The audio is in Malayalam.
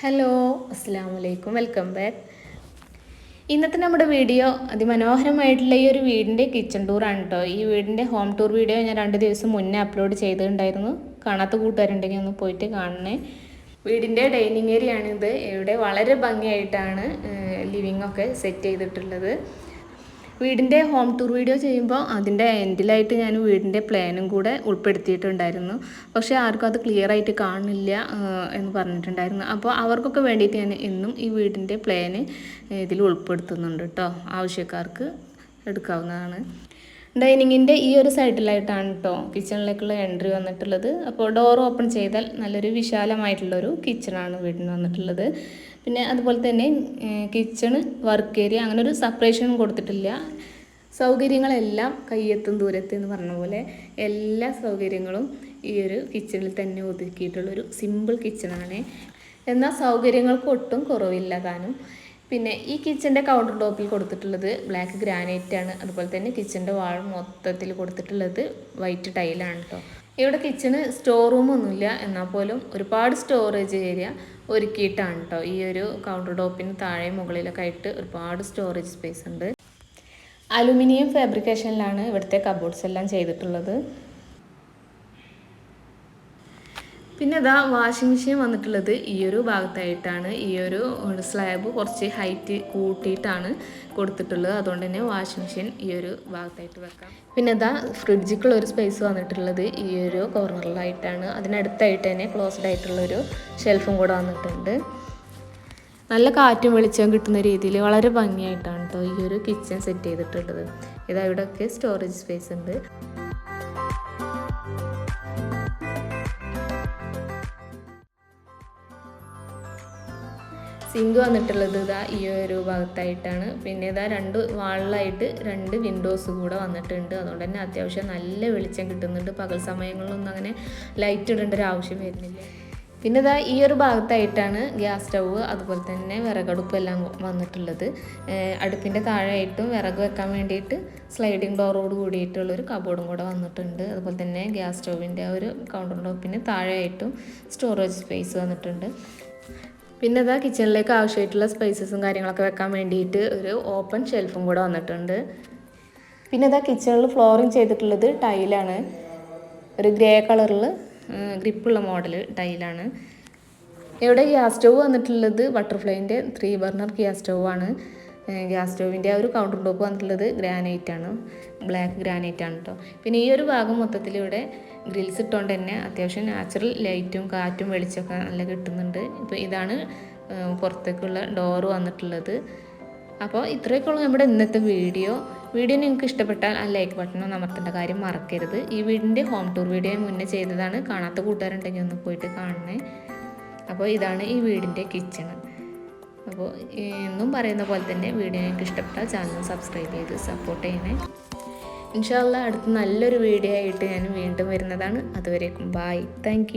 ഹലോ അസ്സാം വലൈക്കും വെൽക്കം ബാക്ക് ഇന്നത്തെ നമ്മുടെ വീഡിയോ അതിമനോഹരമായിട്ടുള്ള ഈ ഒരു വീടിന്റെ കിച്ചൺ ടൂറാണ് കേട്ടോ ഈ വീടിന്റെ ഹോം ടൂർ വീഡിയോ ഞാൻ രണ്ട് ദിവസം മുന്നേ അപ്ലോഡ് ചെയ്തിട്ടുണ്ടായിരുന്നു. കാണാത്ത കൂട്ടുകാരുണ്ടെങ്കിൽ ഒന്ന് പോയിട്ട് കാണണേ. വീടിന്റെ ഡൈനിങ് ഏരിയ ആണിത്. ഇവിടെ വളരെ ഭംഗിയായിട്ടാണ് ലിവിങ് ഒക്കെ സെറ്റ് ചെയ്തിട്ടുള്ളത്. വീടിന്റെ ഹോം ടൂർ വീഡിയോ ചെയ്യുമ്പോൾ അതിന്റെ എൻഡിലായിട്ട് ഞാൻ വീടിന്റെ പ്ലാനും കൂടെ ഉൾപ്പെടുത്തിയിട്ടുണ്ടായിരുന്നു. പക്ഷേ ആർക്കും അത് ക്ലിയർ ആയിട്ട് കാണില്ല എന്ന് പറഞ്ഞിട്ടുണ്ടായിരുന്നു. അപ്പോൾ അവർക്കൊക്കെ വേണ്ടിയിട്ട് ഞാൻ എന്നും ഈ വീടിന്റെ പ്ലാന് ഇതിൽ ഉൾപ്പെടുത്തുന്നുണ്ട് കേട്ടോ ആവശ്യക്കാർക്ക് എടുക്കാവുന്നതാണ്. ഡൈനിങ്ങിന്റെ ഈ ഒരു സൈഡിലായിട്ടാണ് കേട്ടോ കിച്ചണിലേക്കുള്ള എൻട്രി വന്നിട്ടുള്ളത്. അപ്പോൾ ഡോർ ഓപ്പൺ ചെയ്താൽ നല്ലൊരു വിശാലമായിട്ടുള്ളൊരു കിച്ചണാണ് വീടിന് വന്നിട്ടുള്ളത്. പിന്നെ അതുപോലെ തന്നെ കിച്ചണ് വർക്ക് ഏരിയ അങ്ങനെ ഒരു സെപ്പറേഷൻ കൊടുത്തിട്ടില്ല. സൗകര്യങ്ങളെല്ലാം കയ്യെത്തും ദൂരത്ത് എന്ന് പറഞ്ഞ പോലെ എല്ലാ സൗകര്യങ്ങളും ഈ ഒരു കിച്ചണിൽ തന്നെ ഒതുക്കിയിട്ടുള്ളൊരു സിമ്പിൾ കിച്ചണാണ്. എന്നാൽ സൗകര്യങ്ങൾക്ക് ഒട്ടും കുറവില്ല താനും. പിന്നെ ഈ കിച്ചന്റെ കൗണ്ടർ ടോപ്പിൽ കൊടുത്തിട്ടുള്ളത് ബ്ലാക്ക് ഗ്രാനൈറ്റ് ആണ്. അതുപോലെ തന്നെ കിച്ചന്റെ വാൾ മൊത്തത്തിൽ കൊടുത്തിട്ടുള്ളത് വൈറ്റ് ടൈലാണ് കേട്ടോ ഇവിടെ കിച്ചണ് സ്റ്റോർ റൂം ഒന്നുമില്ല. എന്നാൽ പോലും ഒരുപാട് സ്റ്റോറേജ് ഏരിയ ഒരുക്കിയിട്ടാണ് കേട്ടോ ഈ ഒരു കൗണ്ടർ ടോപ്പിന് താഴെ മുകളിലൊക്കെ ആയിട്ട് ഒരുപാട് സ്റ്റോറേജ് സ്പേസ് ഉണ്ട്. അലുമിനിയം ഫാബ്രിക്കേഷനിലാണ് ഇവിടുത്തെ കബോർഡ്സ് എല്ലാം ചെയ്തിട്ടുള്ളത്. പിന്നെ ഇതാ വാഷിംഗ് മെഷീൻ വന്നിട്ടുള്ളത് ഈ ഒരു ഭാഗത്തായിട്ടാണ്. ഈ ഒരു സ്ലാബ് കുറച്ച് ഹൈറ്റ് കൂട്ടിയിട്ടാണ് കൊടുത്തിട്ടുള്ളത്. അതുകൊണ്ട് തന്നെ വാഷിംഗ് മെഷീൻ ഈ ഒരു ഭാഗത്തായിട്ട് വെക്കാം. പിന്നെ ഇതാ ഫ്രിഡ്ജിക്കുള്ള ഒരു സ്പേസ് വന്നിട്ടുള്ളത് ഈ ഒരു കോർണറിലായിട്ടാണ് അതിനടുത്തായിട്ട് തന്നെ ക്ലോസ്ഡ് ആയിട്ടുള്ളൊരു ഷെൽഫും കൂടെ വന്നിട്ടുണ്ട്. നല്ല കാറ്റും വെളിച്ചവും കിട്ടുന്ന രീതിയിൽ വളരെ ഭംഗിയായിട്ടാണ് കേട്ടോ ഈ ഒരു കിച്ചൺ സെറ്റ് ചെയ്തിട്ടുള്ളത്. ഇതാ ഇവിടെയൊക്കെ സ്റ്റോറേജ് സ്പേസ് ഉണ്ട്. സിങ്ക് വന്നിട്ടുള്ളത് ഇതാ ഈ ഒരു ഭാഗത്തായിട്ടാണ്. പിന്നെ ഇതാ രണ്ട് വാളിലായിട്ട് രണ്ട് വിൻഡോസ് കൂടെ വന്നിട്ടുണ്ട്. അതുകൊണ്ട് തന്നെ അത്യാവശ്യം നല്ല വെളിച്ചം കിട്ടുന്നുണ്ട്. പകൽ സമയങ്ങളിലൊന്നും അങ്ങനെ ലൈറ്റ് ഇടേണ്ട ഒരു ആവശ്യം വരുന്നില്ല. പിന്നെ ഇതാ ഈ ഒരു ഭാഗത്തായിട്ടാണ് ഗ്യാസ് സ്റ്റൗവ് അതുപോലെ തന്നെ വിറകടുപ്പ് എല്ലാം വന്നിട്ടുള്ളത്. അടുപ്പിന്റെ താഴെയായിട്ടും വിറക് വെക്കാൻ വേണ്ടിയിട്ട് സ്ലൈഡിങ് ഡോറോട് കൂടിയിട്ടുള്ളൊരു കബോർഡും കൂടെ വന്നിട്ടുണ്ട്. അതുപോലെ തന്നെ ഗ്യാസ് സ്റ്റൗവിന്റെ ഒരു കൗണ്ടർ ടോപ്പിന് താഴെയായിട്ടും സ്റ്റോറേജ് സ്പേസ് വന്നിട്ടുണ്ട്. പിന്നെ ഇതാ കിച്ചണിലേക്ക് ആവശ്യമായിട്ടുള്ള സ്പൈസസും കാര്യങ്ങളൊക്കെ വെക്കാൻ വേണ്ടിയിട്ട് ഒരു ഓപ്പൺ ഷെൽഫും കൂടെ വന്നിട്ടുണ്ട്. പിന്നെ ഇതാ കിച്ചണിൽ ഫ്ലോറിങ് ചെയ്തിട്ടുള്ളത് ടൈലാണ് ഒരു ഗ്രേ കളറിൽ ഗ്രിപ്പുള്ള മോഡൽ ടൈലാണ് ഇവിടെ ഗ്യാസ് സ്റ്റൗ വന്നിട്ടുള്ളത് ബട്ടർഫ്ലൈന്റെ ത്രീ ബർണർ ഗ്യാസ് സ്റ്റൗ ആണ്. ഗ്യാസ് സ്റ്റൗവിന്റെ ആ ഒരു കൗണ്ടർ ടോപ്പ് വന്നിട്ടുള്ളത് ഗ്രാനൈറ്റ് ആണ്. ബ്ലാക്ക് ഗ്രാനൈറ്റ് ആണ് കേട്ടോ പിന്നെ ഈ ഒരു ഭാഗം മൊത്തത്തിൽ ഇവിടെ ഗ്രിൽസ് ഇട്ടുകൊണ്ട് തന്നെ അത്യാവശ്യം നാച്ചുറൽ ലൈറ്റും കാറ്റും വെളിച്ചമൊക്കെ നല്ല കിട്ടുന്നുണ്ട്. ഇപ്പോൾ ഇതാണ് പുറത്തേക്കുള്ള ഡോർ വന്നിട്ടുള്ളത്. അപ്പോൾ ഇത്രയൊക്കെ ഉള്ളൂ നമ്മുടെ ഇന്നത്തെ വീഡിയോ. വീഡിയോ നിങ്ങൾക്ക് ഇഷ്ടപ്പെട്ടാൽ ആ ലൈക്ക് ബട്ടൺ നമർത്തേണ്ട കാര്യം മറക്കരുത്. ഈ വീടിന്റെ ഹോം ടൂർ വീഡിയോ മുന്നേ ചെയ്തതാണ്. കാണാത്ത കൂട്ടുകാരുണ്ടെങ്കിൽ ഒന്ന് പോയിട്ട് കാണണേ. അപ്പോൾ ഇതാണ് ഈ വീടിന്റെ കിച്ചൺ അപ്പോൾ എന്നും പറയുന്ന പോലെ തന്നെ വീഡിയോ നിങ്ങൾക്ക് ഇഷ്ടപ്പെട്ടാൽ ചാനൽ സബ്സ്ക്രൈബ് ചെയ്ത് സപ്പോർട്ട് ചെയ്യണേ. ഇൻഷാല്ല അടുത്ത നല്ലൊരു വീഡിയോ ആയിട്ട് ഞാൻ വീണ്ടും വരുന്നതാണ്. അതുവരേക്കും ബായ് താങ്ക്